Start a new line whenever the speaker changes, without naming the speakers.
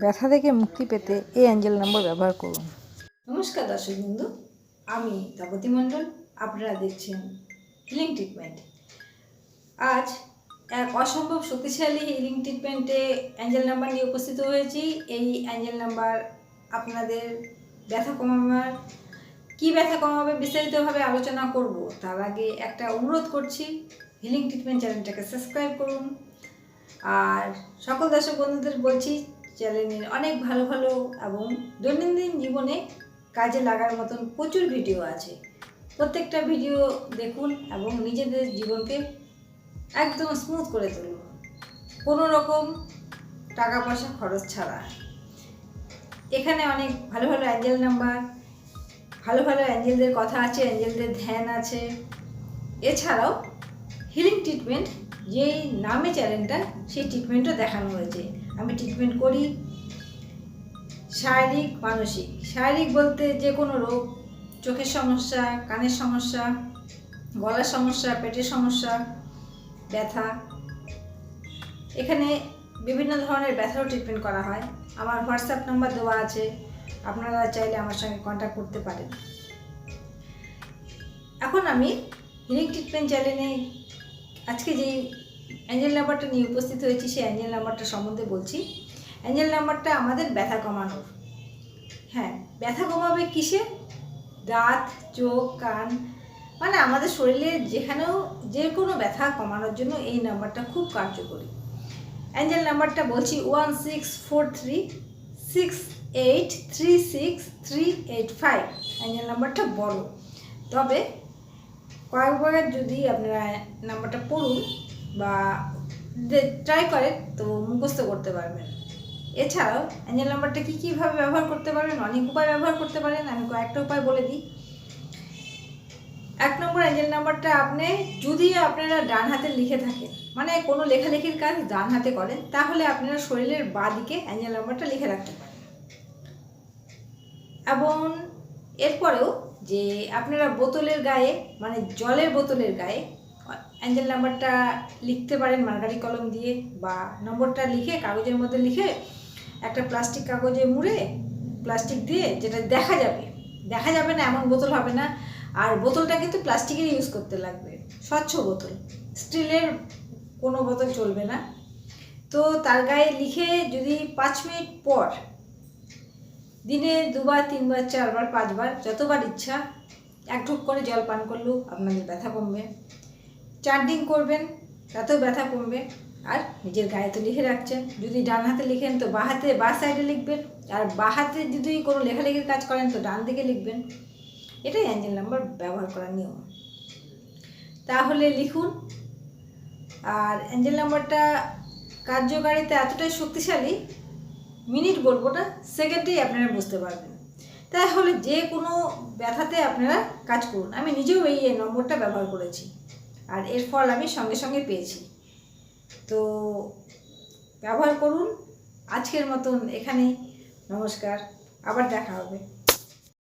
ব্যথা থেকে মুক্তি পেতে এই অ্যাঞ্জেল নম্বর ব্যবহার করুন।
নমস্কার দর্শক বন্ধু, আমি তাপতী মণ্ডল, আপনারা দেখছেন হিলিং ট্রিটমেন্ট আজ এক অসম্ভব শক্তিশালী হিলিং ট্রিটমেন্টে অ্যাঞ্জেল নাম্বার নিয়ে উপস্থিত হয়েছি। এই অ্যাঞ্জেল নাম্বার আপনাদের ব্যথা কমাবার, কী ব্যথা কমাবে বিস্তারিতভাবে আলোচনা করব। তার আগে একটা অনুরোধ করছি হিলিং ট্রিটমেন্ট চ্যানেলটাকে সাবস্ক্রাইব করুন। আর সকল দর্শক বন্ধুদের বলছি চ্যানেলের অনেক ভালো ভালো এবং দৈনন্দিন জীবনে কাজে লাগার মতন প্রচুর ভিডিও আছে। প্রত্যেকটা ভিডিও দেখুন এবং নিজেদের জীবনকে একদম স্মুথ করে তুলুন। কোনো রকম টাকা পয়সা খরচ ছাড়া। এখানে অনেক ভালো ভালো অ্যাঞ্জেল নাম্বার ভালো ভালো অ্যাঞ্জেলদের কথা আছে অ্যাঞ্জেলদের ধ্যান আছে। এছাড়াও হিলিং ট্রিটমেন্ট যেই নামে চ্যানেলটা সেই ট্রিটমেন্টও দেখানো হয়েছে। আমি ট্রিটমেন্ট করি শারীরিক, মানসিক। শারীরিক বলতে যে কোনো রোগ, চোখের সমস্যা, কানের সমস্যা, গলার সমস্যা, পেটের সমস্যা, ব্যথা। এখানে বিভিন্ন ধরনের ব্যথারও ট্রিটমেন্ট করা হয়। আমার হোয়াটসঅ্যাপ নাম্বার দেওয়া আছে, আপনারা চাইলে আমার সঙ্গে কন্ট্যাক্ট করতে পারেন। এখন আমি হিলিং ট্রিটমেন্ট চ্যানেলে আজকে যেই অ্যাঞ্জেল নাম্বারটা নিয়ে উপস্থিত হয়েছি, সেই অ্যাঞ্জেল নাম্বারটা সম্বন্ধে বলছি। অ্যাঞ্জেল নাম্বারটা আমাদের ব্যথা কমানোর। হ্যাঁ ব্যথা কমাবে কিসে? দাঁত, চোখ, কান মানে আমাদের শরীরে যেখানেও যে কোনো ব্যথা কমানোর জন্য এই নাম্বারটা খুব কার্যকরী। অ্যাঞ্জেল নাম্বারটা বলছি one six four three six eight three six three eight five angel নাম্বারটা বড়। তবে কয়েকবার যদি আপনারা নাম্বারটা পড়ুন বা ট্রাই করেন তো মুখস্থ করতে পারবেন। এছাড়াও অ্যাঞ্জেল নাম্বারটা কী কীভাবে ব্যবহার করতে পারবেন? অনেক উপায় ব্যবহার করতে পারেন, আমি কয়েকটা উপায় বলে দিই। এক নম্বর অ্যাঞ্জেল নাম্বারটা আপনি যদি আপনারা ডান হাতে লিখে থাকেন মানে কোনো লেখালেখির কাজ ডান হাতে করেন, তাহলে আপনারা শরীরের বাঁ দিকে অ্যাঞ্জেল নাম্বারটা লিখে রাখতে পারেন। এবং এরপরেও যে আপনারা বোতলের গায়ে মানে জলের বোতলের গায়ে অ্যাঞ্জেল নাম্বারটা লিখতে পারেন মার্গারি কলম দিয়ে, বা নম্বরটা লিখে, কাগজের মধ্যে লিখে, একটা প্লাস্টিক কাগজে মুড়ে প্লাস্টিক দিয়ে যেটা দেখা যাবে। দেখা যাবে না, এমন বোতল হবে না। আর বোতলটা কিন্তু প্লাস্টিকের ইউজ করতে লাগবে। স্বচ্ছ বোতল। স্টিলের কোনো বোতল চলবে না। তো তার গায়ে লিখে যদি পাঁচ মিনিট পর, দিনে দুবার, তিনবার, চারবার, পাঁচবার, যতবার ইচ্ছা, এক ঢুক করে জল পান করলেও আপনাদের ব্যথা কমবে। চার্ডিং করবেন, তাতেও ব্যথা কমবে। আর নিজের গায়ে তো লিখে রাখছেন। যদি ডান হাতে লিখেন, তো বাঁ হাতে, বা সাইডে লিখবেন। আর বাঁ হাতে যদি কোনো লেখালেখির কাজ করেন, তো ডান দিকে লিখবেন। এটাই অ্যাঞ্জেল নাম্বার ব্যবহার করার নিয়ম। তাহলে লিখুন। আর অ্যাঞ্জেল নাম্বারটা কার্যকারিতা এতটাই শক্তিশালী মিনিট বলব না সেকেন্ডেই আপনারা বুঝতে পারবেন। তাহলে যে কোনো ব্যথাতে আপনারা কাজ করুন। আমি নিজেও এই নম্বরটা ব্যবহার করেছি। আর এর ফল আমি সঙ্গে সঙ্গে পেয়েছি। তো ব্যবহার করুন, আজকের মতন এখানেই। নমস্কার, আবার দেখা হবে।